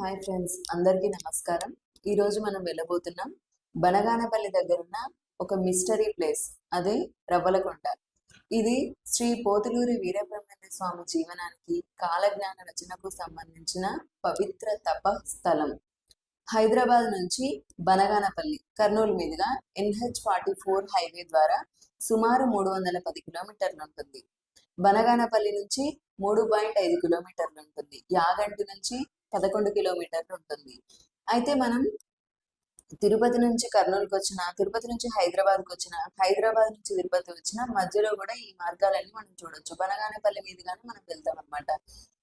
Hi friends అందరికీ నమస్కారం. ఈ రోజు మనం వెళ్ళబోతున్నాం బనగానపల్లి దగ్గరున్న ఒక మిస్టరీ ప్లేస్ అదే రవ్వలకొండ. ఇది శ్రీ పోతులూరి వీరబ్రహ్మణ్య స్వామి జీవనానికి కాలజ్ఞాన రచనకు సంబంధించిన పవిత్ర తప స్థలం. హైదరాబాద్ నుంచి బనగానపల్లి కర్నూలు మీదుగా ఎన్హెచ్ ఫార్టీ ఫోర్ హైవే ద్వారా సుమారు మూడు వందల పది కిలోమీటర్లు ఉంటుంది. బనగానపల్లి నుంచి మూడు పాయింట్ ఐదు కిలోమీటర్లు ఉంటుంది. యాగంటి నుంచి పదకొండు కిలోమీటర్లు ఉంటుంది. అయితే మనం తిరుపతి నుంచి కర్నూలుకి వచ్చిన తిరుపతి నుంచి హైదరాబాద్కి వచ్చిన హైదరాబాద్ నుంచి తిరుపతి వచ్చిన మధ్యలో కూడా ఈ మార్గాలన్నీ మనం చూడొచ్చు. బనగానపల్లి మీదుగానే మనం వెళ్తాం అనమాట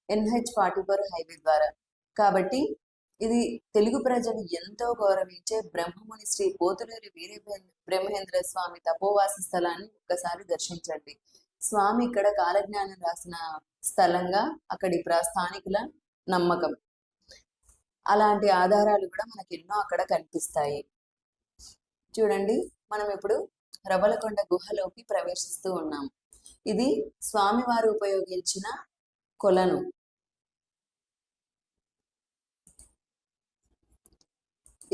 ఎన్హెచ్ ఫార్టీ ఫోర్ హైవే ద్వారా. కాబట్టి ఇది తెలుగు ప్రజలు ఎంతో గౌరవించే బ్రహ్మముని శ్రీ పోతులూరి వీరే బ్రహ్మేంద్ర స్వామి తపోవాస స్థలాన్ని ఒక్కసారి దర్శించండి. స్వామి ఇక్కడ కాలజ్ఞానం రాసిన స్థలంగా అక్కడి ప్ర- స్థానికుల నమ్మకం. అలాంటి ఆధారాలు కూడా మనకి ఎన్నో అక్కడ కనిపిస్తాయి. చూడండి మనం ఇప్పుడు రవలకొండ గుహలోకి ప్రవేశిస్తూ ఉన్నాం. ఇది స్వామివారు ఉపయోగించిన కొలను.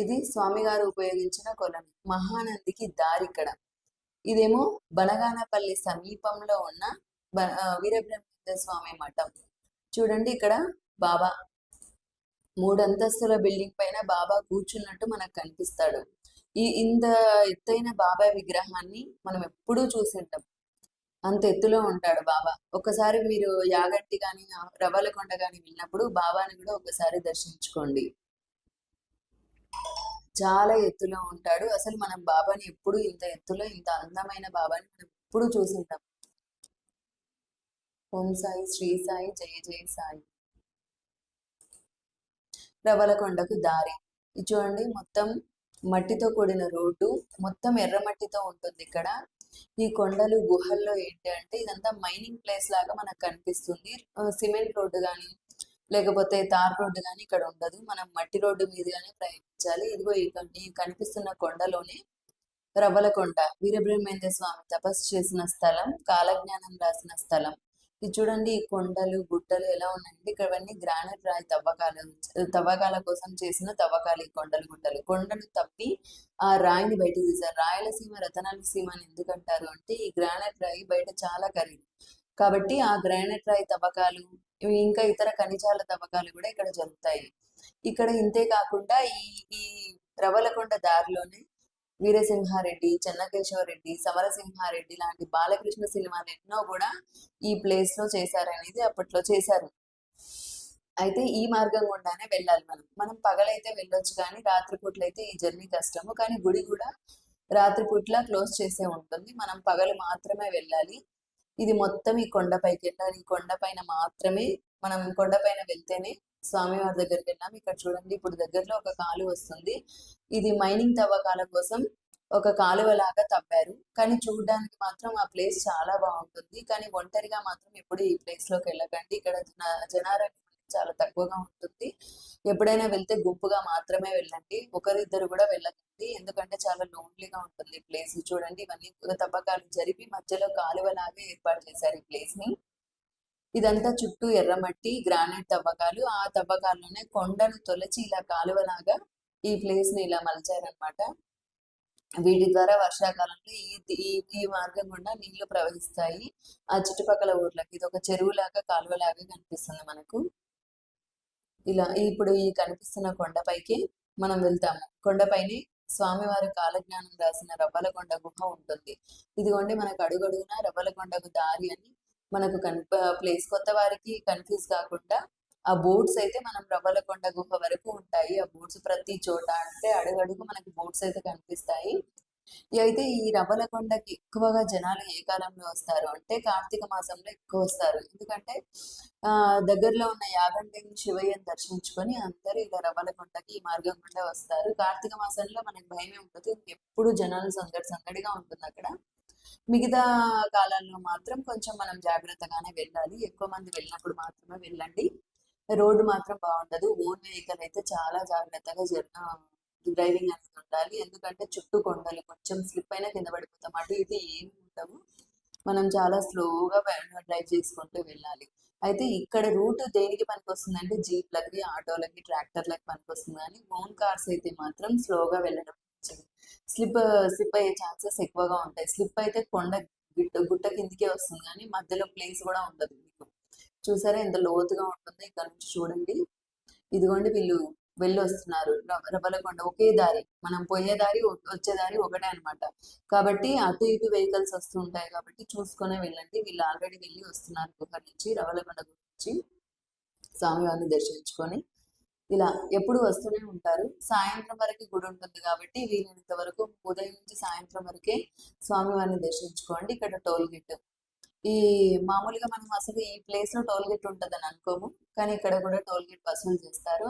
ఇది స్వామిగారు ఉపయోగించిన కొలను. మహానందికి దారి ఇక్కడ ఇదేమో బనగానపల్లి సమీపంలో ఉన్న వీరబ్రహ్మేంద్ర స్వామి మఠం. చూడండి ఇక్కడ బాబా మూడు అంతస్తుల బిల్డింగ్ పైన బాబా కూర్చున్నట్టు మనకు కనిపిస్తాడు. ఈ ఇంత ఎత్తైన బాబా విగ్రహాన్ని మనం ఎప్పుడూ చూసింటాం అంత ఎత్తులో ఉంటాడు బాబా. ఒకసారి మీరు యాగంటి కానీ రవ్వలకొండ కానీ వెళ్ళినప్పుడు బాబాని కూడా ఒకసారి దర్శించుకోండి. చాలా ఎత్తులో ఉంటాడు. అసలు మనం బాబాని ఎప్పుడు ఇంత ఎత్తులో ఇంత అందమైన బాబాని మనం ఎప్పుడు చూసింటాం ఓం సాయి శ్రీ సాయి జయ జయ సాయి. ప్రబలకొండకు దారి. ఇది చూడండి మొత్తం మట్టితో కూడిన రోడ్డు. మొత్తం ఎర్ర మట్టితో ఉంటుంది ఇక్కడ. ఈ కొండలు గుహల్లో ఏంటి అంటే ఇదంతా మైనింగ్ ప్లేస్ లాగా మనకు కనిపిస్తుంది. సిమెంట్ రోడ్డు కానీ లేకపోతే తార్ రోడ్డు కానీ ఇక్కడ ఉండదు. మనం మట్టి రోడ్డు మీదుగానే ప్రయాణించాలి. ఇదిగో ఈ ఈ కనిపిస్తున్న కొండలోనే రవ్వలకొండ వీరబ్రహ్మేంద్ర స్వామి తపస్సు చేసిన స్థలం కాలజ్ఞానం రాసిన స్థలం. ఇది చూడండి ఈ కొండలు గుట్టలు ఎలా ఉన్నాయండి ఇక్కడవన్నీ గ్రానైట్ రాయి తవ్వకాలు తవ్వకాల కోసం చేసిన తవ్వకాలు ఈ కొండలు గుట్టలు. కొండను తప్పి ఆ రాయిని బయట తీశారు. రాయలసీమ రతనాల సీమ అని ఎందుకంటారు అంటే ఈ గ్రానైట్ రాయి బయట చాలా ఖరీదు. కాబట్టి ఆ గ్రానైట్ రాయి తవ్వకాలు ఇంకా ఇతర ఖనిజాల తవ్వకాలు కూడా ఇక్కడ జరుగుతాయి. ఇక్కడ ఇంతే కాకుండా ఈ ఈ రవలకొండ దారిలోనే వీరసింహారెడ్డి చెన్నకేశవరెడ్డి సమరసింహారెడ్డి లాంటి బాలకృష్ణ సినిమాలు ఎన్నో కూడా ఈ ప్లేస్లో చేశారనేది అప్పట్లో చేశారు. అయితే ఈ మార్గం గుండానే వెళ్ళాలి మనం. మనం పగలైతే వెళ్ళొచ్చు కానీ రాత్రిపూట్ల అయితే ఈ జర్నీ కష్టము. కానీ గుడి కూడా రాత్రిపూట్ల క్లోజ్ చేసే ఉంటుంది. మనం పగలు మాత్రమే వెళ్ళాలి. ఇది మొత్తం ఈ కొండపైకి వెళ్ళాలి. ఈ కొండపైన మాత్రమే మనం కొండపైన వెళ్తేనే స్వామివారి దగ్గరికి వెళ్ళాం. ఇక్కడ చూడండి ఇప్పుడు దగ్గరలో ఒక కాలువ వస్తుంది. ఇది మైనింగ్ తవ్వకాల కోసం ఒక కాలువ లాగా తవ్వారు. కానీ చూడడానికి మాత్రం ఆ ప్లేస్ చాలా బాగుంటుంది. కానీ ఒంటరిగా మాత్రం ఎప్పుడు ఈ ప్లేస్లోకి వెళ్ళకండి. ఇక్కడ జన- చాలా తక్కువగా ఉంటుంది. ఎప్పుడైనా వెళ్తే గుంపుగా మాత్రమే వెళ్ళండి. ఒకరిద్దరు కూడా వెళ్ళకండి. ఎందుకంటే చాలా లోన్లీగా ఉంటుంది ఈ ప్లేస్. చూడండి ఇవన్నీ తవ్వకాలు జరిపి మధ్యలో కాలువలాగా ఏర్పాటు చేశారు ఈ ప్లేస్ని ఇదంతా చుట్టూ ఎర్రమట్టి గ్రానైట్ తవ్వకాలు ఆ తవ్వకాల్లోనే కొండను తొలచి ఇలా కాలువలాగా ఈ ప్లేస్ని ఇలా మలిచారనమాట వీటి ద్వారా వర్షాకాలంలో ఈ ఈ ఈ మార్గం గుండా నీళ్ళు ప్రవహిస్తాయి. ఆ చుట్టుపక్కల ఊర్లకి ఇది ఒక చెరువులాగా కాలువలాగా కనిపిస్తుంది మనకు. ఇలా ఇప్పుడు ఈ కనిపిస్తున్న కొండపైకి మనం వెళ్తాము. కొండపైనే స్వామివారి కాలజ్ఞానం రాసిన రవ్వలకొండ గుహ ఉంటుంది. ఇదిగోండి మనకు అడుగడుగున రవ్వలకొండకు దారి అని మనకు కనిప ప్లేస్ కొత్త వారికి కన్ఫ్యూజ్ కాకుండా ఆ బోట్స్ అయితే మనం రవ్వలకొండ గుహ వరకు ఉంటాయి. ఆ బోట్స్ ప్రతి చోట అంటే అడుగడుగు మనకి బోట్స్ అయితే కనిపిస్తాయి. అయితే ఈ రవ్వలకొండకి ఎక్కువగా జనాలు ఏ కాలంలో వస్తారు? అంటే కార్తీక మాసంలో ఎక్కువ వస్తారు. ఎందుకంటే ఆ దగ్గరలో ఉన్న యాగంటిని శివయ్యని దర్శించుకొని అందరూ ఇలా రవ్వలకొండకి ఈ మార్గం గుండా వస్తారు. కార్తీక మాసంలో మనకి భయమే ఉంటుంది. ఎప్పుడు జనాలు సందడి సందడిగా ఉంటుంది అక్కడ మిగతా కాలాల్లో మాత్రం కొంచెం మనం జాగ్రత్తగానే వెళ్ళాలి. ఎక్కువ మంది వెళ్ళినప్పుడు మాత్రమే వెళ్ళండి. రోడ్డు మాత్రం బాగుండదు. ఓన్ వెహికల్ అయితే చాలా జాగ్రత్తగా జరిగిన డ్రైవింగ్ అనేది ఉండాలి. ఎందుకంటే చుట్టూ కొండలు కొంచెం స్లిప్ అయినా కింద పడిపోతాం. అటు ఇది ఏమి ఉండవు. మనం చాలా స్లోగా డ్రైవ్ చేసుకుంటూ వెళ్ళాలి. అయితే ఇక్కడ రూట్ దేనికి పనికొస్తుంది అంటే జీప్లకి ఆటోలకి ట్రాక్టర్లకి పనికొస్తుంది. కానీ ఓన్ కార్స్ అయితే మాత్రం స్లోగా వెళ్ళడం స్లిప్ స్లిప్ అయ్యే ఛాన్సెస్ ఎక్కువగా ఉంటాయి. స్లిప్ అయితే కొండ గుట్ట గుట్ట కిందికే వస్తుంది కానీ మధ్యలో ప్లేస్ కూడా ఉండదు మీకు. చూసారా ఎంత లోతుగా ఉంటుందో ఇక్కడ నుంచి చూడండి. ఇదిగోండి వీళ్ళు వెళ్ళి వస్తున్నారు రబలకొండ ఒకే దారి. మనం పోయే దారి వచ్చే దారి ఒకటే అన్నమాట. కాబట్టి అటు ఇటు వెహికల్స్ వస్తూ ఉంటాయి కాబట్టి చూసుకునే వెళ్ళండి. వీళ్ళు ఆల్రెడీ వెళ్ళి వస్తున్నారు గుహ నుంచి రవ్వలకొండ గురించి నుంచి. స్వామివారిని దర్శించుకొని ఇలా ఎప్పుడు వస్తూనే ఉంటారు. సాయంత్రం వరకు గుడి ఉంటుంది కాబట్టి వీలైనంత వరకు ఉదయం నుంచి సాయంత్రం వరకే స్వామివారిని దర్శించుకోండి. ఇక్కడ టోల్ గేట్. ఈ మామూలుగా మనం అసలు ఈ ప్లేస్లో టోల్ గేట్ ఉంటుందని అనుకోము. కానీ ఇక్కడ కూడా టోల్ గేట్ వసూలు చేస్తారు.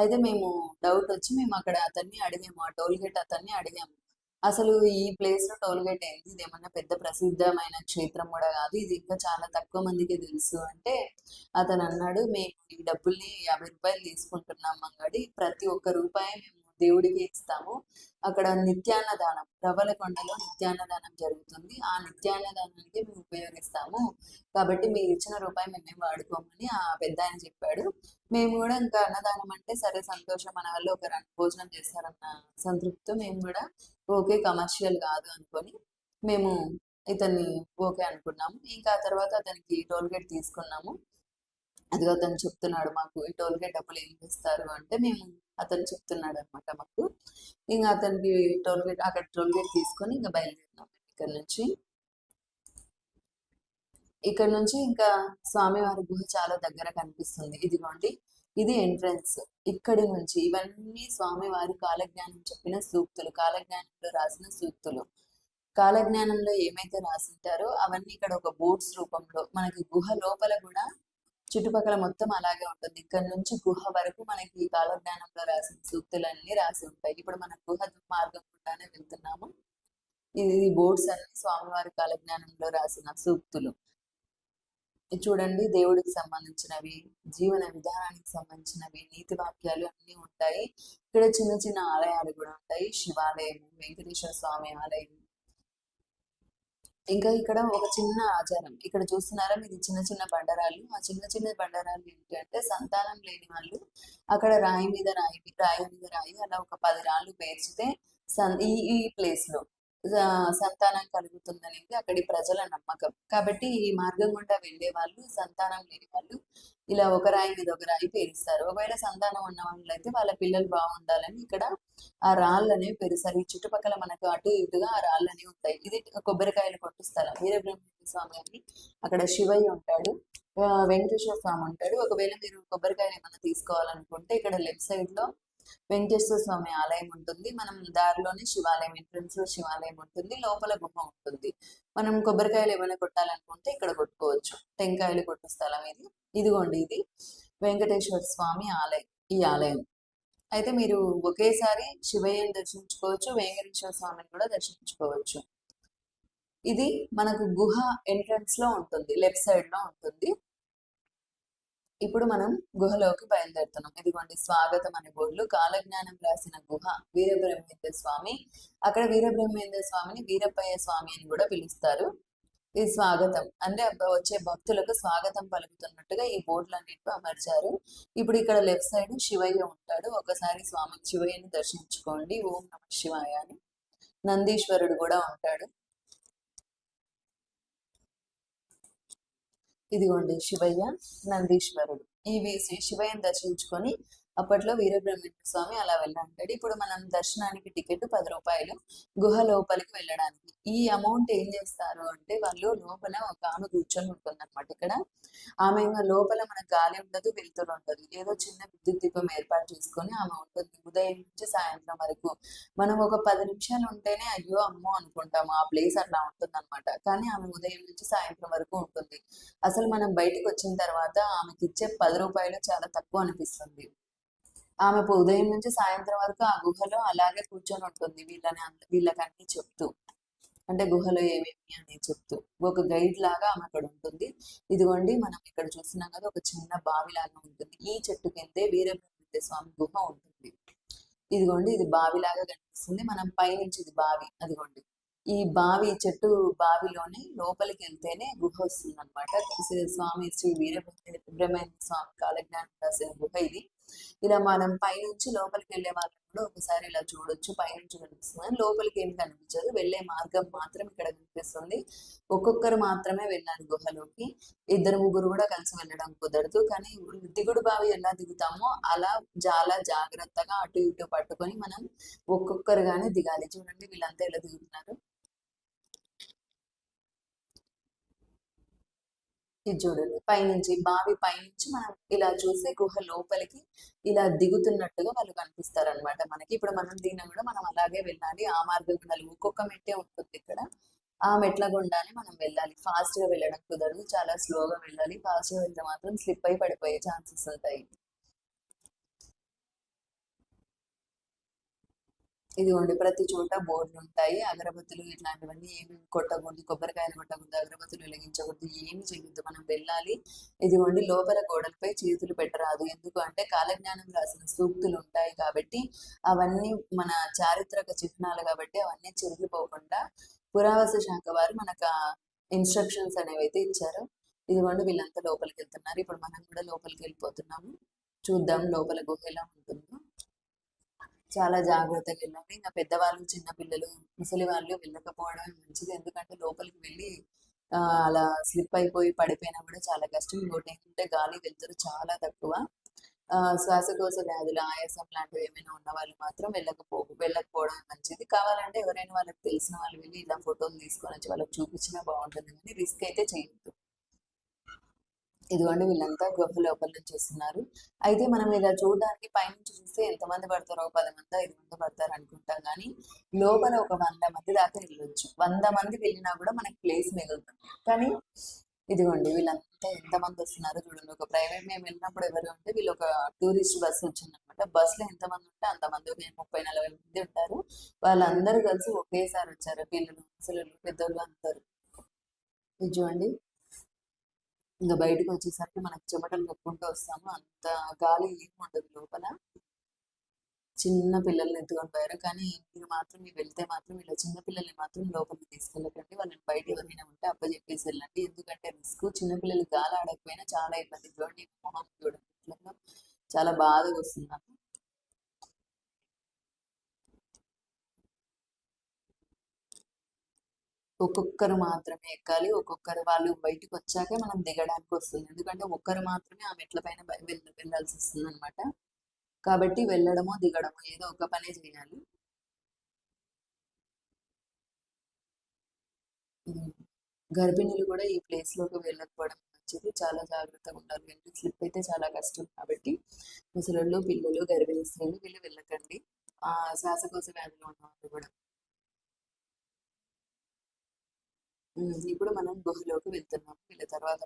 అయితే మేము డౌట్ వచ్చి మేము అక్కడ అతన్ని అడిగాము. ఆ టోల్ గేట్ అతన్ని అడిగాము. అసలు ఈ ప్లేస్లో టోల్ గేట్ ఏంటి ఇది ఏమన్నా పెద్ద ప్రసిద్ధమైన క్షేత్రం కూడా కాదు. ఇది ఇంకా చాలా తక్కువ మందికి తెలుసు. అంటే అతను అన్నాడు మేము ఈ డబ్బుల్ని యాభై రూపాయలు తీసుకుంటున్నాం అంగడి. ప్రతి ఒక్క రూపాయి మేము దేవుడికి ఇస్తాము. అక్కడ నిత్యాన్నదానం రవ్వలకొండలో నిత్యాన్నదానం జరుగుతుంది. ఆ నిత్యాన్నదానానికి మేము ఉపయోగిస్తాము. కాబట్టి మీరు ఇచ్చిన రూపాయి మేమేం వాడుకోమని ఆ పెద్ద ఆయన చెప్పాడు. మేము కూడా ఇంకా అన్నదానం అంటే సరే సంతోషం మన వాళ్ళు ఒక భోజనం చేస్తారన్న సంతృప్తితో మేము కూడా ఓకే కమర్షియల్ కాదు అనుకొని మేము ఇతన్ని ఓకే అనుకున్నాము. ఇంకా ఆ తర్వాత అతనికి టోల్ గేట్ తీసుకున్నాము. అదిగో అతను చెప్తున్నాడు మాకు ఈ టోల్ గేట్ డబ్బులు ఏం చేస్తారు అంటే మేము అతను చెప్తున్నాడు అనమాట మాకు. ఇంకా అతనికి టోల్ గేట్ అక్కడ టోల్ గేట్ తీసుకొని ఇంకా బయలుదేరినాం ఇక్కడ నుంచి. ఇక్కడ నుంచి ఇంకా స్వామివారి గుహ చాలా దగ్గర కనిపిస్తుంది. ఇదిగోండి ఇది ఎంట్రన్స్. ఇక్కడి నుంచి ఇవన్నీ స్వామివారి కాలజ్ఞానం చెప్పిన సూక్తులు కాలజ్ఞానంలో రాసిన సూక్తులు. కాలజ్ఞానంలో ఏమైతే రాసింటారో అవన్నీ ఇక్కడ ఒక బోర్డ్స్ రూపంలో మనకి గుహ లోపల కూడా చుట్టుపక్కల మొత్తం అలాగే ఉంటుంది. ఇక్కడ నుంచి గుహ వరకు మనకి ఈ కాలజ్ఞానంలో రాసిన సూక్తులన్నీ రాసి ఉంటాయి. ఇప్పుడు మనం గుహ మార్గం గుండానే వెళ్తున్నాము. ఇది బోర్డ్స్ అన్ని స్వామివారి కాలజ్ఞానంలో రాసిన సూక్తులు. ఇది చూడండి దేవుడికి సంబంధించినవి జీవన విధానానికి సంబంధించినవి నీతి వాక్యాలు అన్ని ఉంటాయి. ఇక్కడ చిన్న చిన్న ఆలయాలు కూడా ఉంటాయి. శివాలయం వెంకటేశ్వర స్వామి ఆలయం ఇంకా ఇక్కడ ఒక చిన్న ఆచారం. ఇక్కడ చూస్తున్నారా ఇది చిన్న చిన్న బండరాలు ఆ చిన్న చిన్న బండరాలు ఏంటి అంటే సంతానం లేని వాళ్ళు అక్కడ రాయి మీద రాయి రాయి మీద రాయి అలా ఒక పది రాళ్ళు పేర్చితే సన్ ఈ ఈ ప్లేస్లో. సంతానం కలుగుతుందనేది అక్కడి ప్రజల నమ్మకం. కాబట్టి ఈ మార్గం గుండా వెళ్ళే వాళ్ళు సంతానం లేని వాళ్ళు ఇలా ఒక రాయి మీద ఒక రాయి పేరుస్తారు ఒకవేళ సంతానం ఉన్న వాళ్ళు అయితే వాళ్ళ పిల్లలు బాగుండాలని ఇక్కడ ఆ రాళ్ళు అనేవి పెరుస్తారు ఈ చుట్టుపక్కల మనకు అటు ఇటుగా ఆ రాళ్ళు అనేవి ఉంటాయి. ఇది కొబ్బరికాయలు కొట్టు స్థలం. వీరబ్రహ్మేంద్ర స్వామి అని అక్కడ శివయ్య ఉంటాడు. వెంకటేశ్వర స్వామి ఉంటాడు. ఒకవేళ మీరు కొబ్బరికాయలు ఏమైనా తీసుకోవాలనుకుంటే ఇక్కడ లెఫ్ట్ సైడ్లో వెంకటేశ్వర స్వామి ఆలయం ఉంటుంది. మనం దారిలోనే శివాలయం ఎంట్రన్స్లో శివాలయం ఉంటుంది. లోపల గుహ ఉంటుంది. మనం కొబ్బరికాయలు ఏమైనా కొట్టాలనుకుంటే ఇక్కడ కొట్టుకోవచ్చు. టెంకాయలు కొట్టు స్థలం ఇది. ఇదిగోండి ఇది. వెంకటేశ్వర స్వామి ఆలయం. ఈ ఆలయం. అయితే మీరు ఒకేసారి శివయ్యని దర్శించుకోవచ్చు. వెంకటేశ్వర స్వామిని కూడా దర్శించుకోవచ్చు. ఇది మనకు గుహ ఎంట్రన్స్లో ఉంటుంది. లెఫ్ట్ సైడ్లో ఉంటుంది. ఇప్పుడు మనం గుహలోకి బయలుదేరుతున్నాం. ఇదిగోండి స్వాగతం అనే బోర్డులు. కాలజ్ఞానం రాసిన గుహ వీరబ్రహ్మేంద్ర స్వామి. అక్కడ వీరబ్రహ్మేంద్ర స్వామిని వీరప్పయ్య స్వామి అని కూడా పిలుస్తారు. ఇది స్వాగతం. అంటే వచ్చే భక్తులకు స్వాగతం పలుకుతున్నట్టుగా ఈ బోర్డులన్నింటిలో అమర్చారు. ఇప్పుడు ఇక్కడ లెఫ్ట్ సైడ్ శివయ్య ఉంటాడు. ఒకసారి స్వామి శివయ్యని దర్శించుకోండి. ఓం నమ శివాయ అని. నందీశ్వరుడు కూడా ఉంటాడు. ఇదిగోండి శివయ్య నందీశ్వరుడు. ఈ వి- శివయ్యను శివయ్యని దర్శించుకొని అప్పట్లో వీరబ్రహ్మేంద్ర స్వామి అలా వెళ్ళాడు ఇప్పుడు మనం దర్శనానికి టికెట్ పది రూపాయలు గుహ లోపలికి వెళ్ళడానికి. ఈ అమౌంట్ ఏం చేస్తారు అంటే వాళ్ళు లోపల ఒక ఆమె కూర్చొని ఉంటుంది అనమాట ఇక్కడ. ఆమె ఇంకా లోపల మనకు గాలి ఉండదు వెలుతురు ఉండదు. ఏదో చిన్న విద్యుత్ దీపం ఏర్పాటు చేసుకొని ఆమె ఉంటుంది. ఉదయం నుంచి సాయంత్రం వరకు. మనం ఒక పది నిమిషాలు ఉంటేనే అయ్యో అమ్మో అనుకుంటాము ఆ ప్లేస్ అట్లా ఉంటుంది అనమాట కానీ ఆమె ఉదయం నుంచి సాయంత్రం వరకు ఉంటుంది. అసలు మనం బయటకు వచ్చిన తర్వాత ఆమెకి ఇచ్చే పది రూపాయలు చాలా తక్కువ అనిపిస్తుంది. ఆమె ఉదయం నుంచి సాయంత్రం వరకు ఆ గుహలో అలాగే కూర్చొని ఉంటుంది. వీళ్ళని వీళ్ళకన్నీ చెప్తూ. అంటే గుహలో ఏమేమి అని చెప్తూ. ఒక గైడ్ లాగా ఆమె అక్కడ ఉంటుంది. ఇదిగోండి మనం ఇక్కడ చూస్తున్నాం కదా ఒక చిన్న బావి లాగా ఉంటుంది. ఈ చెట్టు కిందే వీరబ్రహ్మేంద్ర స్వామి గుహ ఉంటుంది. ఇదిగోండి ఇది బావి లాగా కనిపిస్తుంది. మనం పైనుంచి ఇది బావి. అదిగోండి. ఈ బావి చెట్టు బావిలోనే లోపలికి వెళ్తేనే గుహ వస్తుంది అనమాట స్వామి శ్రీ వీరబ్రహ్మేంద్ర స్వామి కాలజ్ఞానం రాసిన గుహ ఇది. ఇలా మనం పైనుంచి లోపలికి వెళ్ళే వాళ్ళని కూడా ఒకసారి ఇలా చూడొచ్చు పైనుంచి కనిపిస్తుంది. లోపలికి ఏం కనిపించదు. వెళ్ళే మార్గం మాత్రం ఇక్కడ కనిపిస్తుంది. ఒక్కొక్కరు మాత్రమే వెళ్ళారు గుహలోకి. ఇద్దరు ముగ్గురు కూడా కలిసి వెళ్ళడం కుదరదు. కానీ దిగుడు బావి ఎలా దిగుతామో అలా చాలా జాగ్రత్తగా అటు ఇటు పట్టుకొని మనం ఒక్కొక్కరుగానే దిగాలి. చూడండి వీళ్ళంతా ఎలా దిగుతున్నారు. ఇది చూడండి. పైనుంచి బావి పైనుంచి మనం ఇలా చూసే గుహ లోపలికి ఇలా దిగుతున్నట్టుగా వాళ్ళు కనిపిస్తారు అనమాట మనకి. ఇప్పుడు మనం దీని కూడా మనం అలాగే వెళ్ళాలి. ఆ మార్గం గుండాలి ఒక్కొక్క మెట్టే ఉంటుంది ఇక్కడ. ఆ మెట్ల గుండానే మనం వెళ్ళాలి. ఫాస్ట్గా వెళ్ళడం కుదరదు. చాలా స్లోగా వెళ్ళాలి. ఫాస్ట్గా వెళ్తే మాత్రం స్లిప్ అయి పడిపోయే ఛాన్సెస్ ఉంటాయి. ఇదిగోండి ప్రతి చోట బోర్డులు ఉంటాయి అగరబత్తులు ఇట్లాంటివన్నీ ఏమి కొట్టకూడదు. కొబ్బరికాయలు కొట్టకూడదు. అగరబత్తులు వెలిగించకూడదు. ఏమి చేయొద్దు. మనం వెళ్ళాలి. ఇదిగోండి లోపల గోడలపై చేతులు పెట్టరాదు. ఎందుకు అంటే కాలజ్ఞానం రాసిన సూక్తులు ఉంటాయి కాబట్టి అవన్నీ మన చారిత్రక చిహ్నాలు కాబట్టి అవన్నీ చెరిగిపోకుండా పురావస్తు శాఖ వారు మనకు ఇన్స్ట్రక్షన్స్ అనేవి అయితే ఇచ్చారు. ఇదిగోండి వీళ్ళంతా లోపలికి వెళ్తున్నారు ఇప్పుడు మనం కూడా లోపలికి వెళ్ళిపోతున్నాము చూద్దాం లోపల గుహ ఎలా ఉంటుందో. చాలా జాగ్రత్తగా వెళ్ళాలి. ఇంకా పెద్దవాళ్ళు చిన్న పిల్లలు ముసలి వాళ్ళు వెళ్ళకపోవడం మంచిది. ఎందుకంటే లోపలికి వెళ్ళి అలా స్లిప్ అయిపోయి పడిపోయినా కూడా చాలా కష్టం. ఇంకోటి ఏంటంటే గాలి వెళ్తారు చాలా తక్కువ. శ్వాసకోశ వ్యాధులు ఆయాసం లాంటివి ఏమైనా ఉన్న వాళ్ళు మాత్రం వెళ్ళకపో వెళ్ళకపోవడం మంచిది. కావాలంటే ఎవరైనా వాళ్ళకి తెలిసిన వాళ్ళు వెళ్ళి ఇలా ఫోటోలు తీసుకొని వచ్చి వాళ్ళకి చూపించినా బాగుంటుంది. కానీ రిస్క్ అయితే చేయొద్దు. ఇదిగోండి వీళ్ళంతా గుహ లోపల నుంచి వస్తున్నారు అయితే మనం ఇలా చూడడానికి పైనుంచి చూస్తే ఎంతమంది పడతారో పది మంది ఐదు మంది పడతారు అనుకుంటాం కానీ లోపల ఒక వంద మంది దాకా వెళ్ళొచ్చు. వంద మంది వెళ్ళినా కూడా మనకి ప్లేస్ మిగులుతుంది కానీ ఇదిగోండి వీళ్ళంతా ఎంతమంది వస్తున్నారు చూడండి. ఒక ప్రైవేట్ మేము వెళ్ళినప్పుడు ఎవరు ఉంటే వీళ్ళు ఒక టూరిస్ట్ బస్సు వచ్చిందనమాట. బస్సులో ఎంతమంది ఉంటే అంతమంది ముప్పై నలభై మంది ఉంటారు. వాళ్ళందరూ కలిసి ఒకేసారి వచ్చారు. పిల్లలు ముసలు పెద్దోళ్ళు అందరు. చూడండి. ఇంకా బయటకు వచ్చేసరికి మనకు చెమటలు కప్పుకుంటూ వస్తాము. అంత గాలి ఏమి ఉండదు లోపల. చిన్న పిల్లల్ని ఎత్తుకొని పోయారు. కానీ మీరు మాత్రం మీరు వెళ్తే మాత్రం ఇలా చిన్న పిల్లల్ని మాత్రం లోపలికి తీసుకెళ్ళకండి. వాళ్ళని బయట ఎవరైనా ఉంటే అప్పచెప్పేసి వెళ్ళండి. ఎందుకంటే రిస్క్. చిన్న పిల్లలు గాలి ఆడకపోయినా చాలా ఇబ్బంది. చూడండి మొహం చూడండి. చాలా బాధగా వస్తుంది నాకు. ఒక్కొక్కరు మాత్రమే ఎక్కాలి. ఒక్కొక్కరు వాళ్ళు బయటకు వచ్చాకే మనం దిగడానికి వస్తుంది. ఎందుకంటే ఒక్కరు మాత్రమే ఆ మెట్ల పైన వెళ్ళాల్సి వస్తుంది అనమాట కాబట్టి వెళ్ళడమో దిగడమో ఏదో ఒక పనే చేయాలి. గర్భిణీలు కూడా ఈ ప్లేస్లోకి వెళ్ళకపోవడం మంచిది. చాలా జాగ్రత్తగా ఉండాలి. వెంటనే స్లిప్ అయితే చాలా కష్టం కాబట్టి ముసలు పిల్లలు గర్భిణీ స్త్రీలు వీళ్ళు వెళ్ళకండి. ఆ శ్వాసకోశ వ్యాధులు ఉన్నవాళ్ళు కూడా. ఇప్పుడు మనం గుహలోకి వెళ్తున్నాం వీళ్ళ తర్వాత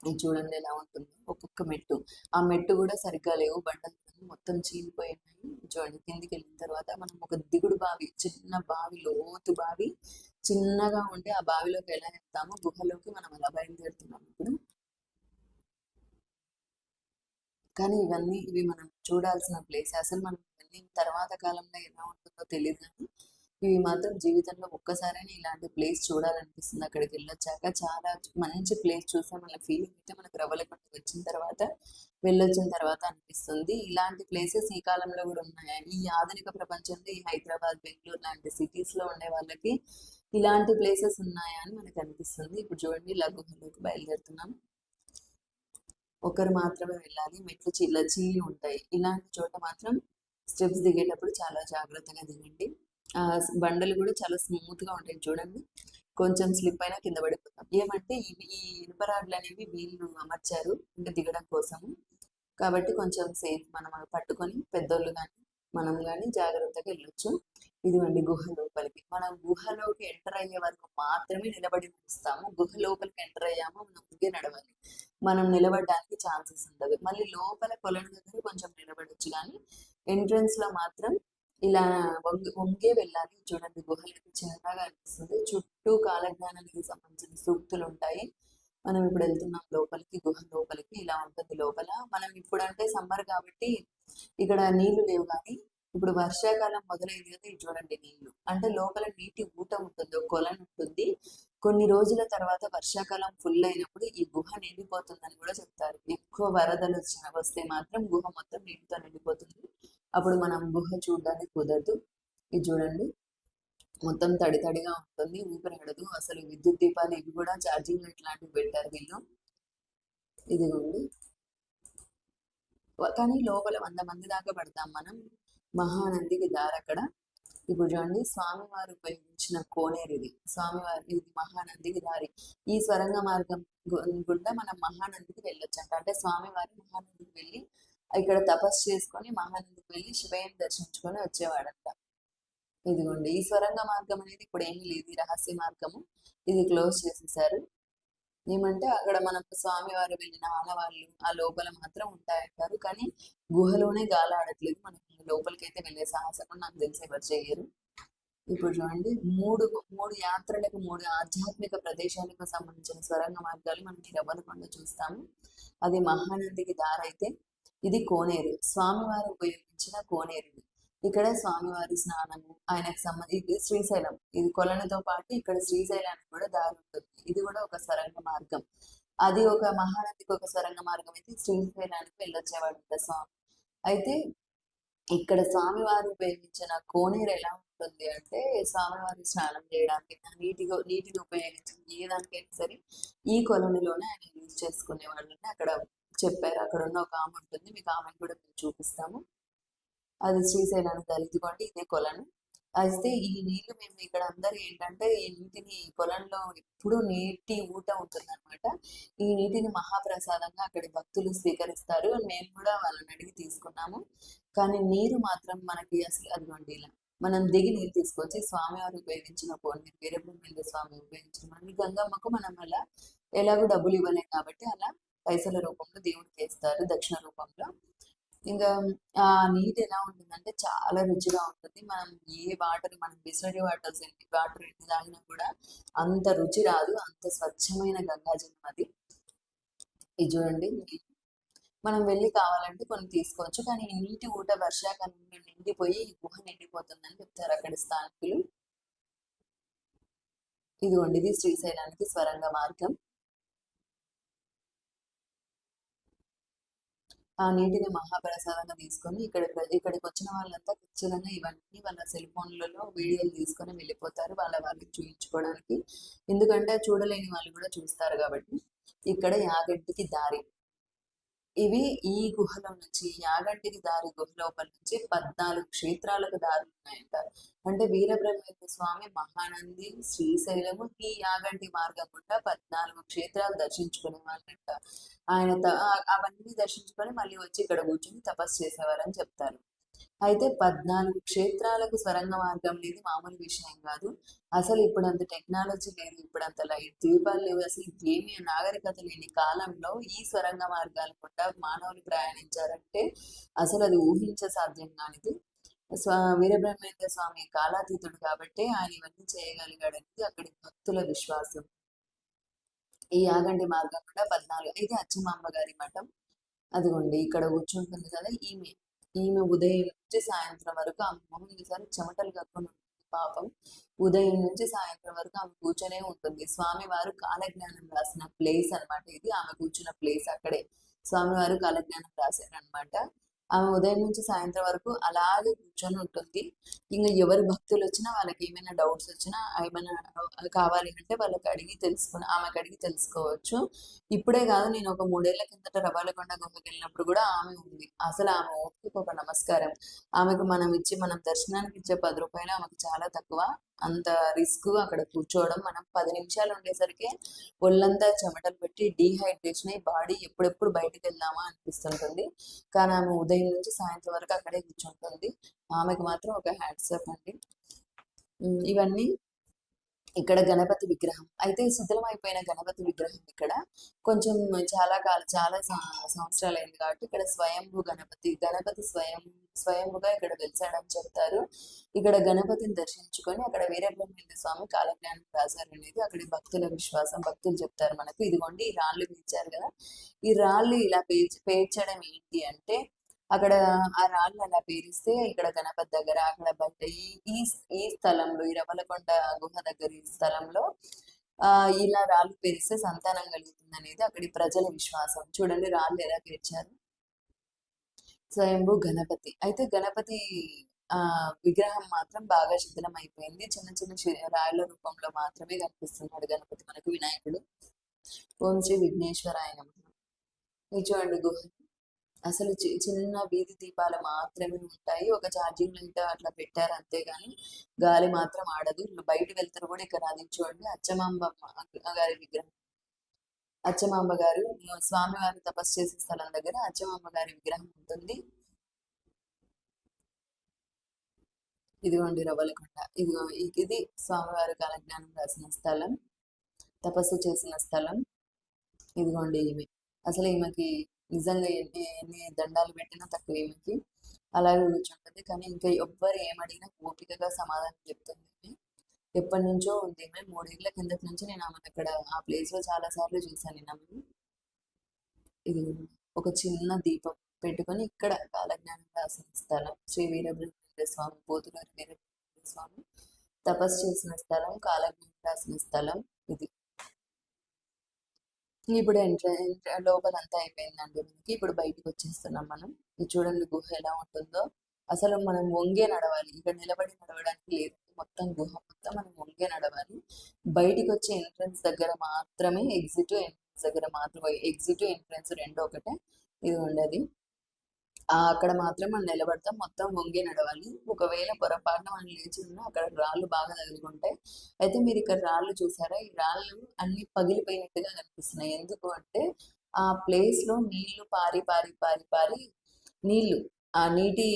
ఇది చూడండి ఎలా ఉంటుందో. ఒక్కొక్క మెట్టు. ఆ మెట్టు కూడా సరిగ్గా లేవు. బండలు మొత్తం చీలిపోయినాయి. చూడండి కిందికి వెళ్ళిన తర్వాత మనం ఒక దిగుడు బావి చిన్న బావి లోతు బావి చిన్నగా ఉండి ఆ బావిలోకి ఎలా వెళ్తామో గుహలోకి మనం అలా బయలుదేరుతున్నాం ఇప్పుడు. కానీ ఇవన్నీ ఇవి మనం చూడాల్సిన ప్లేస్ అసలు మనం వెళ్ళిన తర్వాత కాలంలో ఎలా ఉంటుందో తెలియదు కానీ ఇవి మాత్రం జీవితంలో ఒక్కసారైనా ఇలాంటి ప్లేస్ చూడాలనిపిస్తుంది. అక్కడికి వెళ్ళొచ్చాక చాలా మంచి ప్లేస్ చూస్తే మన ఫీలింగ్ అయితే మనకు రవ్వలకొండ వచ్చిన తర్వాత వెళ్ళొచ్చిన తర్వాత అనిపిస్తుంది. ఇలాంటి ప్లేసెస్ ఈ కాలంలో కూడా ఉన్నాయి ఈ ఆధునిక ప్రపంచంలో ఈ హైదరాబాద్ బెంగళూరు లాంటి సిటీస్లో ఉండే వాళ్ళకి ఇలాంటి ప్లేసెస్ ఉన్నాయా అని మనకు అనిపిస్తుంది. ఇప్పుడు చూడండి లఘుహలోకి బయలుదేరుతున్నాం. ఒకరు మాత్రమే వెళ్ళాలి. మెట్లు చిల్ల చీలి ఉంటాయి. ఇలాంటి చోట మాత్రం స్టెప్స్ దిగేటప్పుడు చాలా జాగ్రత్తగా దిగండి. బండలు కూడా చాలా స్మూత్గా ఉంటాయి చూడండి. కొంచెం స్లిప్ అయినా కింద పడిపోతాం. ఏమంటే ఇవి ఈ ఇనుప రాడ్లు అనేవి వీళ్ళు అమర్చారు అంటే దిగడం కోసము. కాబట్టి కొంచెం సేఫ్ మనం పట్టుకొని పెద్దోళ్ళు కానీ మనం కానీ జాగ్రత్తగా వెళ్ళొచ్చు. ఇదిగోండి గుహ లోపలికి. మనం గుహలోకి ఎంటర్ అయ్యే వరకు మాత్రమే నిలబడి నడుస్తాము. గుహ లోపలికి ఎంటర్ అయ్యామో మనం ముందే నడవాలి. మనం నిలబడడానికి ఛాన్సెస్ ఉండదు మళ్ళీ లోపల కొలను దగ్గర కొంచెం నిలబడొచ్చు కానీ ఎంట్రన్స్లో మాత్రం ఇలా వంగి వంగే వెళ్ళాలి. చూడండి గుహలు చిన్నగా అనిపిస్తుంది. చుట్టూ కాలజ్ఞానానికి సంబంధించిన సూక్తులు ఉంటాయి మనం ఇప్పుడు వెళ్తున్నాం లోపలికి గుహ లోపలికి ఇలా ఉంటుంది లోపల. మనం ఇప్పుడు అంటే సమ్మర్ కాబట్టి ఇక్కడ నీళ్ళు లేవు కానీ ఇప్పుడు వర్షాకాలం మొదలైంది కదా ఇది చూడండి నీళ్ళు. అంటే లోపల నీటి ఊట ఉంటుంది ఒక కొలను ఉంటుంది. కొన్ని రోజుల తర్వాత వర్షాకాలం ఫుల్ అయినప్పుడు ఈ గుహ నిండిపోతుందని కూడా చెప్తారు. ఎక్కువ వరదలు వచ్చిన వస్తే మాత్రం గుహ మొత్తం నీటితో నిండిపోతుంది. అప్పుడు మనం గుహ చూడడానికి కుదరదు. ఇది చూడండి. మొత్తం తడి తడిగా ఉంటుంది. ఊపిరాడదు అసలు విద్యుత్ దీపాలు ఇవి కూడా ఛార్జింగ్ లైట్ లాంటివి పెట్టారు వీళ్ళు. ఇదిగోండి కానీ లోపల వంద మంది దాకా పడతాం మనం. మహానందికి దారి అక్కడ ఇప్పుడు చూడండి స్వామివారు ఉపయోగించిన కోనేరు ఇది. స్వామివారి ఇది మహానందికి దారి. ఈ స్వరంగ మార్గం గుండా మనం మహానందికి వెళ్ళొచ్చు అంట అంటే స్వామివారు మహానందికి వెళ్ళి ఇక్కడ తపస్సు చేసుకొని మహానందికి వెళ్ళి శివయం దర్శించుకొని వచ్చేవాడంట. ఇదిగోండి ఈ స్వరంగ మార్గం అనేది ఇప్పుడు ఏమీ లేదు. ఈ రహస్య మార్గము ఇది క్లోజ్ చేసేసారు. ఏమంటే అక్కడ మనకు స్వామివారు వెళ్ళిన ఆనవాళ్ళు ఆ లోపల మాత్రం ఉంటాయంటారు. కానీ గుహలోనే గాలి ఆడట్లేదు. మనకి లోపలికి అయితే వెళ్ళే సాహసం నాకు తెలిసి ఎవరు చేయరు. ఇప్పుడు చూడండి మూడు మూడు యాత్రలకు మూడు ఆధ్యాత్మిక ప్రదేశాలకు సంబంధించిన స్వరంగ మార్గాలు మనకి ఈ రవ్వలకొండ చూస్తాము. అది మహానందికి దారైతే ఇది కోనేరు. స్వామివారు ఉపయోగించిన కోనేరు ఇక్కడ స్వామివారి స్నానము ఆయనకు సంబంధించి శ్రీశైలం. ఇది కొలనతో పాటు ఇక్కడ శ్రీశైలానికి కూడా దారి ఉంటుంది. ఇది కూడా ఒక సరంగ మార్గం. అది ఒక మహానదికి ఒక సరంగ మార్గం అయితే శ్రీశైలానికి వెళ్ళొచ్చేవాడు స్వామి. అయితే ఇక్కడ స్వామివారు ఉపయోగించిన కోనేరు ఎలా ఉంటుంది అంటే స్వామివారి స్నానం చేయడానికి నీటిగా నీటిని ఉపయోగించిన ఏ దానికైనా సరే ఈ కొలనులోనే ఆయన యూజ్ చేసుకునే వాళ్ళని అక్కడ చెప్పారు. అక్కడ ఉన్న ఒక ఆమె ఉంటుంది. మీకు ఆమెను కూడా మేము చూపిస్తాము. అది శ్రీశైలానికి దారి ఇదే కొలను. అయితే ఈ నీళ్ళు మేము ఇక్కడ అందరు ఏంటంటే ఈ నీటిని ఈ కొలంలో ఎప్పుడూ నీటి ఊట ఉంటుందన్నమాట. ఈ నీటిని మహాప్రసాదంగా అక్కడి భక్తులు స్వీకరిస్తారు. మేము కూడా వాళ్ళని అడిగి తీసుకున్నాము. కానీ నీరు మాత్రం మనకి అసలు అదిగోండి ఇలా మనం దిగి నీరు తీసుకొచ్చి స్వామివారు ఉపయోగించిన కోనేరు వీరబ్రహ్మేంద్ర స్వామి ఉపయోగించిన మన గంగమ్మకు మనం అలా ఎలాగో డబ్బులు ఇవ్వలేం కాబట్టి అలా పైసల రూపంలో దేవుడికి వేస్తారు దక్షిణ రూపంలో. ఇంకా ఆ నీట్ ఎలా ఉంటుందంటే చాలా రుచిగా ఉంటుంది. మనం ఏ వాటర్ మనం బిస్లరీ వాటర్స్ ఎన్ని వాటర్ ఎన్ని తాగినా కూడా అంత రుచి రాదు అంత స్వచ్ఛమైన గంగాజలం అది. ఇది చూడండి మనం వెళ్ళి కావాలంటే కొన్ని తీసుకోవచ్చు. కానీ నీటి ఊట వర్షాకాలంలో నిండిపోయి ఈ గుహ నిండిపోతుందని చెప్తారు అక్కడ స్థానికులు. ఇదిగోండి ఇది శ్రీశైలానికి స్వరంగ మార్గం. ఆ నీటిని మహాప్రసాదంగా తీసుకొని ఇక్కడ ఇక్కడికి వచ్చిన వాళ్ళంతా ఖచ్చితంగా ఇవన్నీ వాళ్ళ సెల్ ఫోన్లలో వీడియోలు తీసుకొని వెళ్ళిపోతారు. వాళ్ళ వాళ్ళకి చూపించుకోవడానికి ఎందుకంటే చూడలేని వాళ్ళు కూడా చూస్తారు కాబట్టి. ఇక్కడ యాగంటికి దారి. ఇవి ఈ గుహలో నుంచి యాగంటికి దారి గుహ లోపల నుంచి పద్నాలుగు క్షేత్రాలకు దారులు ఉన్నాయంట. అంటే వీరబ్రహ్మేంద్ర స్వామి మహానంది శ్రీశైలము ఈ యాగంటి మార్గం గుండా పద్నాలుగు క్షేత్రాలు దర్శించుకునే వాళ్ళంట. ఆయన అవన్నీ దర్శించుకొని మళ్ళీ వచ్చి ఇక్కడ కూర్చొని తపస్సు చేసేవారని చెప్తారు. అయితే పద్నాలుగు క్షేత్రాలకు స్వరంగ మార్గం లేదు మామూలు విషయం కాదు. అసలు ఇప్పుడు అంత టెక్నాలజీ లేదు ఇప్పుడు అంత లైట్ దీపాలు లేవు. అసలు ఏమీ నాగరికత లేని కాలంలో ఈ స్వరంగ మార్గాలు కూడా మానవులు ప్రయాణించారంటే అసలు అది ఊహించ సాధ్యం కానిది. స్వా వీరబ్రహ్మేంద్ర స్వామి కాలాతీతుడు కాబట్టి ఆయన ఇవన్నీ చేయగలిగాడనేది అక్కడి భక్తుల విశ్వాసం. ఈ యాగంటి మార్గం కూడా పద్నాలుగు ఇది అచ్చమాంబ గారి మఠం. అదిగోండి ఇక్కడ కూర్చుంటుంది కదా ఈమె. ఈమె ఉదయం నుంచి సాయంత్రం వరకు ఆమె మొహం ఈసారి చెమటలు కక్కుని ఉంటుంది. పాపం ఉదయం నుంచి సాయంత్రం వరకు ఆమె కూర్చొనే ఉంటుంది. స్వామివారు కాలజ్ఞానం రాసిన ప్లేస్ అన్నమాట ఇది. ఆమె కూర్చున్న ప్లేస్ అక్కడే. స్వామివారు కాలజ్ఞానం రాశారనమాట ఆమె ఉదయం నుంచి సాయంత్రం వరకు అలాగే కూర్చొని ఉంటుంది. ఇంకా ఎవరి భక్తులు వచ్చినా వాళ్ళకి ఏమైనా డౌట్స్ వచ్చినా ఏమైనా కావాలి అంటే వాళ్ళకి అడిగి తెలుసుకుని ఆమెకు అడిగి తెలుసుకోవచ్చు. ఇప్పుడే కాదు నేను ఒక మూడేళ్ళ కిందట రవాలకొండ గుహకి వెళ్ళినప్పుడు కూడా ఆమె ఉంది. అసలు ఆమె ఓపిక ఒక నమస్కారం. ఆమెకు మనం ఇచ్చి మనం దర్శనానికి ఇచ్చే పది రూపాయలు ఆమెకు చాలా తక్కువ. అంత రిస్క్ అక్కడ కూర్చోవడం మనం పది నిమిషాలు ఉండేసరికి ఒళ్ళంతా చెమటలు పెట్టి డీహైడ్రేషన్ అయ్యి బాడీ ఎప్పుడెప్పుడు బయటకు వెళ్దామా అనిపిస్తుంటుంది. కానీ ఆమె ఉదయం నుంచి సాయంత్రం వరకు అక్కడే కూర్చుంటుంది. ఆమెకు మాత్రం ఒక హ్యాట్సప్ అండి. ఇవన్నీ ఇక్కడ గణపతి విగ్రహం. అయితే శిథిలం అయిపోయిన గణపతి విగ్రహం ఇక్కడ. కొంచెం చాలా కాలం చాలా సంవత్సరాలు అయింది కాబట్టి ఇక్కడ స్వయంభూ గణపతి గణపతి స్వయం స్వయంభుగా ఇక్కడ వెలిసాడని చెప్తారు. ఇక్కడ గణపతిని దర్శించుకొని అక్కడ వీరబ్రహ్మేంద్ర స్వామి కాలజ్ఞానం రాశారు అనేది అక్కడ భక్తుల విశ్వాసం. భక్తులు చెప్తారు మనకు. ఇదిగోండి ఈ రాళ్ళు పేర్చారు కదా. ఈ రాళ్ళు ఇలా పేర్చి పేర్చడం ఏంటి అంటే అక్కడ ఆ రాళ్ళు అలా పేరిస్తే ఇక్కడ గణపతి దగ్గర అక్కడ బయట ఈ ఈ ఈ స్థలంలో ఈ రవలకొండ గుహ దగ్గర ఈ స్థలంలో ఆ ఇలా రాళ్ళు పేరిస్తే సంతానం కలుగుతుంది అనేది అక్కడి ప్రజల విశ్వాసం. చూడండి రాళ్ళు ఎలా పేర్చారు. స్వయంభూ గణపతి. అయితే గణపతి ఆ విగ్రహం మాత్రం బాగా శిథిలం అయిపోయింది. చిన్న చిన్న రాయల రాళ్ళ రూపంలో మాత్రమే కనిపిస్తున్నాడు గణపతి మనకు వినాయకుడు. ఓం శ్రీ విఘ్నేశ్వరాయ నమః. ఇది చూడండి గుహ. అసలు చి- చిన్న వీధి దీపాలు మాత్రమే ఉంటాయి. ఒక ఛార్జింగ్ లైట్ అట్లా పెట్టారు అంతేగాని గాలి మాత్రం ఆడదు. బయట వెళ్తారు కూడా ఇక్కడ అది చూడండి. అచ్చమాంబ గారి విగ్రహం. అచ్చమాంబ గారు స్వామివారు తపస్సు చేసే స్థలం దగ్గర అచ్చమాంబ గారి విగ్రహం ఉంటుంది. ఇదిగోండి రవ్వలకొండ. ఇదిగో ఇది స్వామివారి కాలజ్ఞానం రాసిన స్థలం. తపస్సు చేసిన స్థలం. ఇదిగోండి ఈమె. అసలు ఈమెకి నిజంగా ఎన్ని ఎన్ని దండాలు పెట్టినా తక్కువ ఏమిటి? అలాగే కూర్చుంటుంది. కానీ ఇంకా ఎవ్వరు ఏమడిగినా ఓపికగా సమాధానం చెప్తుంది. ఎప్పటి నుంచో ఉంది ఈమె మూడేళ్ళ కిందటి నుంచి నేను ఆమెను అక్కడ ఆ ప్లేస్లో చాలా సార్లు చూసాను నేను ఇది ఒక చిన్న దీపం పెట్టుకొని ఇక్కడ కాలజ్ఞానం రాసిన స్థలం. శ్రీ వీరభద్ర స్వామి పోతుగారి వీరభద్ర స్వామి. తపస్సు చేసిన స్థలం కాలజ్ఞానం రాసిన స్థలం ఇది. ఇప్పుడు ఎంట్ర ఎంట్ర- లోపలంతా అయిపోయిందండి మనకి. ఇప్పుడు బయటకు వచ్చేస్తున్నాం మనం. ఇది చూడండి గుహ ఎలా ఉంటుందో. అసలు మనం వంగే నడవాలి. ఇక్కడ నిలబడి నడవడానికి లేదు. మొత్తం గుహ మొత్తం మనం వంగే నడవాలి. బయటికి వచ్చే ఎంట్రన్స్ దగ్గర మాత్రమే ఎగ్జిట్ ఎంట్రన్స్ దగ్గర మాత్రమే ఎగ్జిట్ ఎంట్రన్స్ రెండు ఒకటే. ఇది ఉండదు అక్కడ మాత్రం మనం నిలబడతాం. మొత్తం వంగి నడవాలి. ఒకవేళ పొరపాటున మనం లేచి ఉన్నా అక్కడ రాళ్ళు బాగా తగులుకుంటాయి అయితే మీరు ఇక్కడ రాళ్ళు చూసారా? ఈ రాళ్ళు అన్ని పగిలిపోయినట్టుగా కనిపిస్తున్నాయి. ఎందుకు అంటే ఆ ప్లేస్లో నీళ్ళు పారి పారి పారి పారి నీళ్ళు ఆ నీటి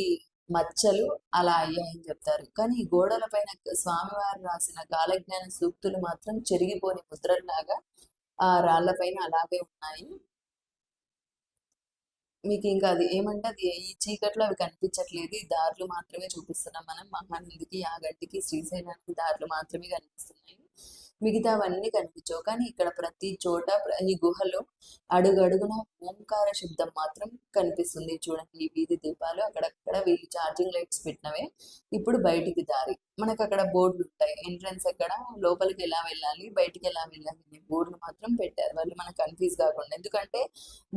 మచ్చలు అలా అయ్యాయని చెప్తారు. కానీ ఈ గోడల పైన స్వామివారు రాసిన కాలజ్ఞాన సూక్తులు మాత్రం చెరిగిపోని ముద్రలాగా ఆ రాళ్ళ పైన అలాగే ఉన్నాయి. మీకు ఇంకా అది ఏమంటే అది ఈ చీకట్లో అవి కనిపించట్లేదు. దారులు మాత్రమే చూపిస్తున్నాం మనం. మహానందికి యాగంటికి శ్రీశైలానికి దారులు మాత్రమే కనిపిస్తున్నాయి. మిగతావన్నీ కనిపించవు. కానీ ఇక్కడ ప్రతి చోట ఈ గుహలో అడుగడుగున ఓంకార శబ్దం మాత్రం కనిపిస్తుంది. చూడండి ఈ వీధి దీపాలు అక్కడక్కడ వీళ్ళు ఛార్జింగ్ లైట్స్ పెట్టినవే. ఇప్పుడు బయటికి దారి. మనకు అక్కడ బోర్డులు ఉంటాయి ఎంట్రన్స్ అక్కడ లోపలికి ఎలా వెళ్ళాలి? బయటికి ఎలా వెళ్ళాలి అనే బోర్డులు మాత్రం పెట్టారు. వాళ్ళు మనకు కన్ఫ్యూజ్ కాకుండా. ఎందుకంటే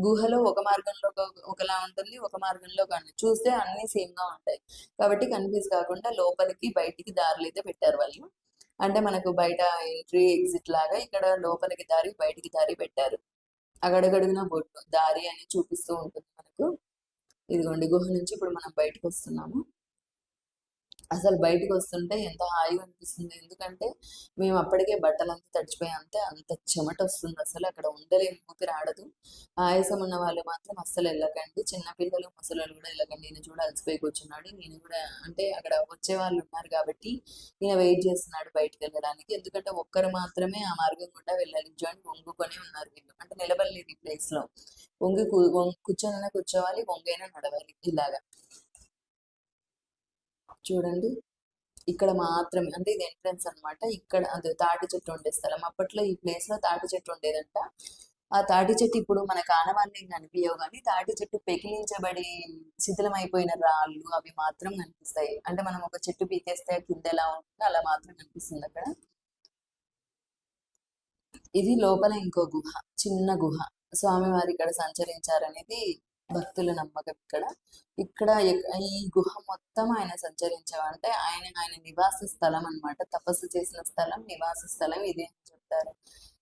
గుహలో ఒక మార్గంలో ఒకలా ఉంటుంది ఒక మార్గంలో కానీ చూస్తే అన్ని సేమ్గా ఉంటాయి. కాబట్టి కన్ఫ్యూజ్ కాకుండా లోపలికి బయటికి దారులు అయితే పెట్టారు వాళ్ళు. అంటే మనకు బయట ఎంట్రీ ఎగ్జిట్ లాగా ఇక్కడ లోపలికి దారి బయటికి దారి పెట్టారు. అగడగడుగున బొట్టు దారి అని చూపిస్తూ ఉంటుంది మనకు. ఇదిగోండి గుహ నుంచి ఇప్పుడు మనం బయటకు వస్తున్నాము. అసలు బయటకు వస్తుంటే ఎంత హాయిగా అనిపిస్తుంది ఎందుకంటే మేము అప్పటికే బట్టలంతా తడిచిపోయి అంతే అంత చెమట వస్తుంది అసలు. అక్కడ ఉండలేము ఊపిరి ఆడదు. ఆయాసం ఉన్న వాళ్ళు మాత్రం అస్సలు వెళ్ళకండి. చిన్నపిల్లలు ముసలు కూడా వెళ్ళకండి. నేను చూడ అలసిపోయి కూర్చున్నాడు. నేను కూడా అంటే అక్కడ వచ్చే వాళ్ళు ఉన్నారు కాబట్టి నేను వెయిట్ చేస్తున్నాడు బయటకు వెళ్ళడానికి. ఎందుకంటే ఒక్కరు మాత్రమే ఆ మార్గం గుండా వెళ్ళాలి. జాయింట్ వంగుకొని ఉన్నారు వీళ్ళు. అంటే నిలబడలేదు ఈ ప్లేస్లో వంగి కూ- కూర్చొని కూర్చోవాలి వంగైనా నడవాలి ఇలాగా. చూడండి. ఇక్కడ మాత్రమే అంటే ఇది ఎంట్రన్స్ అన్నమాట. ఇక్కడ అది తాటి చెట్టు ఉండే స్థలం. అప్పట్లో ఈ ప్లేస్లో తాటి చెట్టు ఉండేదంట. ఆ తాటి చెట్టు ఇప్పుడు మన కానవాన్ని కనిపించవు కానీ తాటి చెట్టు పెకిలించబడి శిథిలమైపోయిన రాళ్ళు అవి మాత్రం కనిపిస్తాయి. అంటే మనం ఒక చెట్టు పీకేస్తే కింద ఎలా ఉంటుందో అలా మాత్రం కనిపిస్తుంది అక్కడ. ఇది లోపల ఇంకో గుహ చిన్న గుహ. స్వామివారి ఇక్కడ సంచరించారనేది భక్తుల నమ్మకం ఇక్కడ. ఇక్కడ ఈ గుహ మొత్తం ఆయన సంచరించామంటే ఆయన ఆయన నివాస స్థలం అన్నమాట. తపస్సు చేసిన స్థలం నివాస స్థలం ఇదే అని చెప్తారు.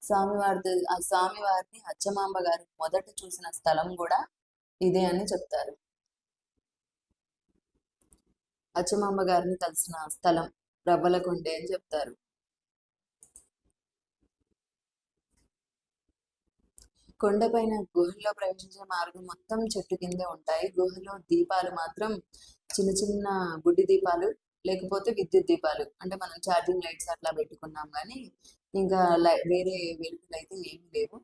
స్వామివారి ఆ స్వామివారిని అచ్చమాంబ గారు మొదట చూసిన స్థలం కూడా ఇదే అని చెప్తారు. అచ్చమాంబ గారిని కలిసిన స్థలం రవ్వలకొండే అని చెప్తారు. కొండపైన గుహల్లో ప్రవేశించే మార్గం మొత్తం చెట్టు కిందే ఉంటాయి. గుహలో దీపాలు మాత్రం చిన్న చిన్న బుడ్డి దీపాలు లేకపోతే విద్యుత్ దీపాలు. అంటే మనం ఛార్జింగ్ లైట్స్ అట్లా పెట్టుకున్నాం కానీ ఇంకా వేరే వెలుగులు అయితే ఏమీ లేవు.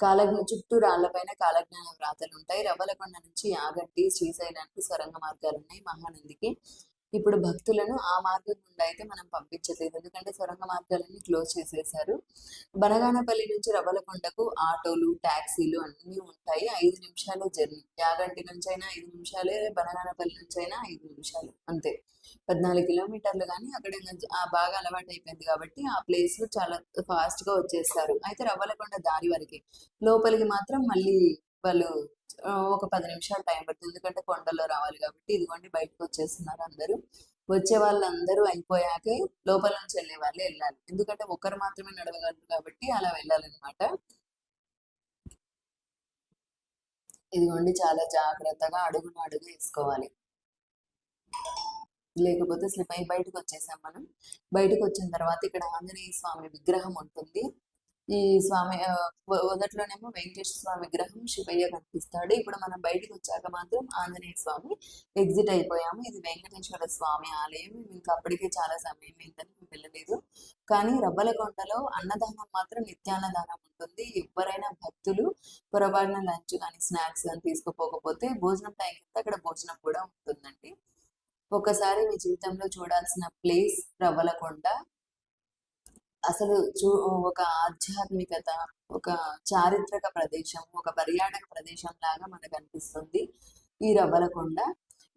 కాలజ్ఞ చుట్టూ రాళ్ళపైన కాలజ్ఞాన వ్రాతలు ఉంటాయి. రవ్వలకొండ నుంచి యాగంటి శ్రీశైలానికి సొరంగ మార్గాలు ఉన్నాయి మహానందికి. ఇప్పుడు భక్తులను ఆ మార్గం గుండా అయితే మనం పంపించలేదు ఎందుకంటే సొరంగ మార్గాలన్నీ క్లోజ్ చేసేసారు. బనగానపల్లి నుంచి రవ్వలకొండకు ఆటోలు ట్యాక్సీలు అన్నీ ఉంటాయి. ఐదు నిమిషాలు జర్నీ. యాగంటి నుంచి అయినా ఐదు నిమిషాలే బనగానపల్లి నుంచి అయినా ఐదు నిమిషాలు. అంతే. పద్నాలుగు కిలోమీటర్లు కానీ అక్కడ బాగా అలవాటు అయిపోయింది కాబట్టి ఆ ప్లేస్ చాలా ఫాస్ట్గా వచ్చేస్తారు. అయితే రవ్వలకొండ దారి వరకే. లోపలికి మాత్రం మళ్ళీ వాళ్ళు ఒక పది నిమిషాలు టైం పడుతుంది. ఎందుకంటే కొండల్లో రావాలి కాబట్టి ఇదిగోండి బయటకు వచ్చేస్తున్నారు అందరూ. వచ్చే వాళ్ళందరూ అయిపోయాకే లోపల నుంచి వెళ్ళే వాళ్ళే వెళ్ళాలి. ఎందుకంటే ఒకరు మాత్రమే నడవగలరు కాబట్టి అలా వెళ్ళాలన్నమాట. ఇదిగోండి చాలా జాగ్రత్తగా అడుగును అడుగు వేసుకోవాలి. లేకపోతే స్లిప్ అయి బయటకు వచ్చేసాం మనం. బయటకు వచ్చిన తర్వాత ఇక్కడ ఆంజనేయ స్వామి విగ్రహం ఉంటుంది. ఈ స్వామి ఆ, మొదట్లోనేమో వెంకటేశ్వర స్వామి విగ్రహం శివయ్య కనిపిస్తాడు. ఇప్పుడు మనం బయటకు వచ్చాక మాత్రం ఆంజనేయ స్వామి ఎగ్జిట్ అయిపోయాము. ఇది వెంకటేశ్వర స్వామి ఆలయం. ఇంకా అప్పటికే చాలా సమయం అయిందని మేము వెళ్ళలేదు. కానీ రబ్బలకొండలో అన్నదానం మాత్రం నిత్యాన్నదానం ఉంటుంది. ఎవరైనా భక్తులు పొరపాటున లంచ్ కానీ స్నాక్స్ కానీ తీసుకుపోకపోతే భోజనం టైం కింద అక్కడ భోజనం కూడా ఉంటుందండి. ఒకసారి మీ జీవితంలో చూడాల్సిన ప్లేస్ రవ్వలకొండ. అసలు చూ ఒక ఆధ్యాత్మికత ఒక చారిత్రక ప్రదేశం ఒక పర్యాటక ప్రదేశం లాగా మనకు అనిపిస్తుంది ఈ రవ్వలకొండ.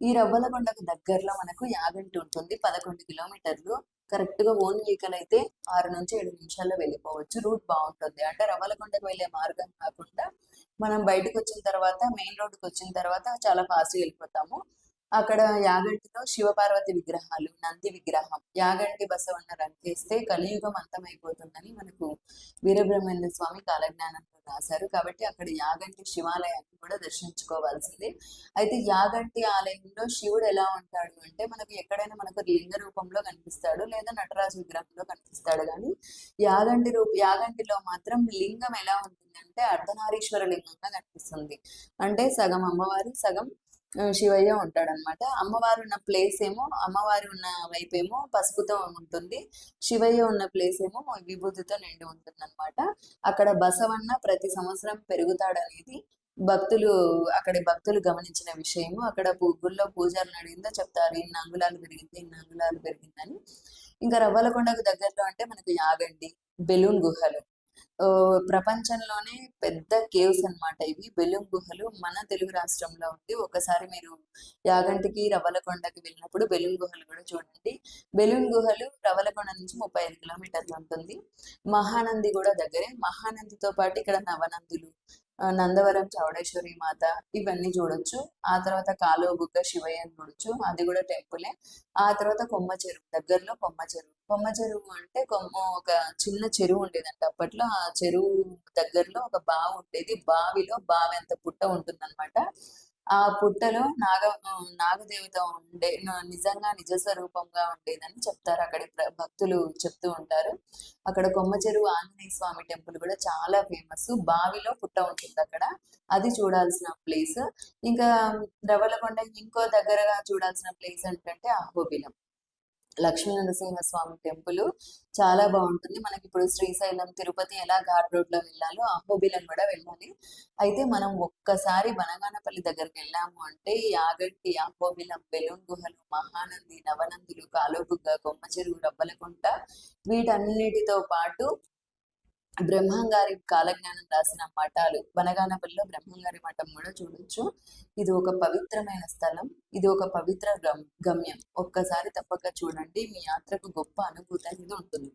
ఈ రవ్వలకొండకు దగ్గరలో మనకు యాగంటి ఉంటుంది. పదకొండు కిలోమీటర్లు. కరెక్ట్గా ఓన్ వెహికల్ అయితే ఆరు నుంచి ఏడు నిమిషాల్లో వెళ్ళిపోవచ్చు. రూట్ బాగుంటుంది. అంటే రవ్వలకొండకు వెళ్ళే మార్గం కాకుండా మనం బయటకు వచ్చిన తర్వాత మెయిన్ రోడ్డుకి వచ్చిన తర్వాత చాలా ఫాస్ట్గా వెళ్ళిపోతాము. అక్కడ యాగంటిలో శివపార్వతి విగ్రహాలు నంది విగ్రహం యాగంటి బసవన్న రంకేస్తే కలియుగం అంతమైపోతుందని మనకు వీరబ్రహ్మేంద్ర స్వామి కాలజ్ఞానంలో రాశారు. కాబట్టి అక్కడ యాగంటి శివాలయాన్ని కూడా దర్శించుకోవాల్సిందే. అయితే యాగంటి ఆలయంలో శివుడు ఎలా ఉంటాడు అంటే మనకు ఎక్కడైనా మనకు లింగ రూపంలో కనిపిస్తాడు లేదా నటరాజు విగ్రహంలో కనిపిస్తాడు. కానీ యాగంటి రూప యాగంటిలో మాత్రం లింగం ఎలా ఉంటుంది అంటే అర్ధనారీశ్వర లింగంగా కనిపిస్తుంది. అంటే సగం అమ్మవారు సగం శివయ్య ఉంటాడనమాట అమ్మవారు ఉన్న ప్లేస్ ఏమో అమ్మవారు ఉన్న వైపు ఏమో పసుపుతో ఉంటుంది. శివయ్య ఉన్న ప్లేస్ ఏమో విభూతితో నిండి ఉంటుంది అనమాట అక్కడ బసవన్న ప్రతి సంవత్సరం పెరుగుతాడనేది భక్తులు అక్కడి భక్తులు గమనించిన విషయము. అక్కడ గుళ్ళో పూజలు అడిగిందో చెప్తారు ఇన్ని అంగుళాలు పెరిగింది ఇన్ని అంగుళాలు పెరిగిందని. ఇంకా రవ్వలకొండకు దగ్గరలో అంటే మనకు యాగండి బెలూన్ గుహలు. ప్రపంచంలోనే పెద్ద కేవ్స్ అన్నమాట ఇవి. బెలూన్ గుహలు మన తెలుగు రాష్ట్రంలో ఉంది ఒకసారి మీరు యాగంటికి రవ్వలకొండకి వెళ్ళినప్పుడు బెలూన్ గుహలు కూడా చూడండి. బెలూన్ గుహలు రవ్వలకొండ నుంచి ముప్పై ఐదు కిలోమీటర్లు ఉంటుంది. మహానంది కూడా దగ్గరే. మహానందితో పాటు ఇక్కడ నవనందులు నందవరం చౌడేశ్వరి మాత ఇవన్నీ చూడొచ్చు. ఆ తర్వాత కాలువబుగ్గ శివయ్యని చూడొచ్చు. అది కూడా టెంపులే. ఆ తర్వాత కొమ్మ చెరువు దగ్గరలో కొమ్మ చెరువు. కొమ్మ చెరువు అంటే కొమ్మ ఒక చిన్న చెరువు ఉండేదంట. అప్పట్లో ఆ చెరువు దగ్గరలో ఒక బావి ఉండేది. బావిలో బావి అంత పుట్ట ఉంటుందన్నమాట. ఆ పుట్టలో నాగ నాగదేవత ఉండే నిజంగా నిజ స్వరూపంగా ఉండేదని చెప్తారు. అక్కడ భక్తులు చెప్తూ ఉంటారు. అక్కడ కొమ్మ చెరువు ఆంజనేయ స్వామి టెంపుల్ కూడా చాలా ఫేమస్. బావిలో పుట్ట ఉంటుంది అక్కడ. అది చూడాల్సిన ప్లేస్. ఇంకా రవలకొండ ఇంకో దగ్గరగా చూడాల్సిన ప్లేస్ ఏంటంటే అహోబిలం లక్ష్మీ నరసింహ స్వామి టెంపుల్ చాలా బాగుంటుంది. మనకి ఇప్పుడు శ్రీశైలం తిరుపతి ఎలా ఘాట్ రోడ్లో వెళ్ళాలో అహోబిలం కూడా వెళ్ళాలి. అయితే మనం ఒక్కసారి బనగానపల్లి దగ్గరికి వెళ్ళాము అంటే యాగంటి అహోబిలం బెలూన్ గుహలు మహానంది నవనందులు కాలుబుగ్గ కొమ్మ చెరువు రవ్వలకుంట వీటన్నిటితో పాటు బ్రహ్మంగారి కాలజ్ఞానం రాసిన మఠాలు బనగానపల్లిలో బ్రహ్మంగారి మఠం కూడా చూడొచ్చు. ఇది ఒక పవిత్రమైన స్థలం. ఇది ఒక పవిత్ర గమ్యం. ఒక్కసారి తప్పక చూడండి. మీ యాత్రకు గొప్ప అనుభూతి అనేది ఉంటుంది.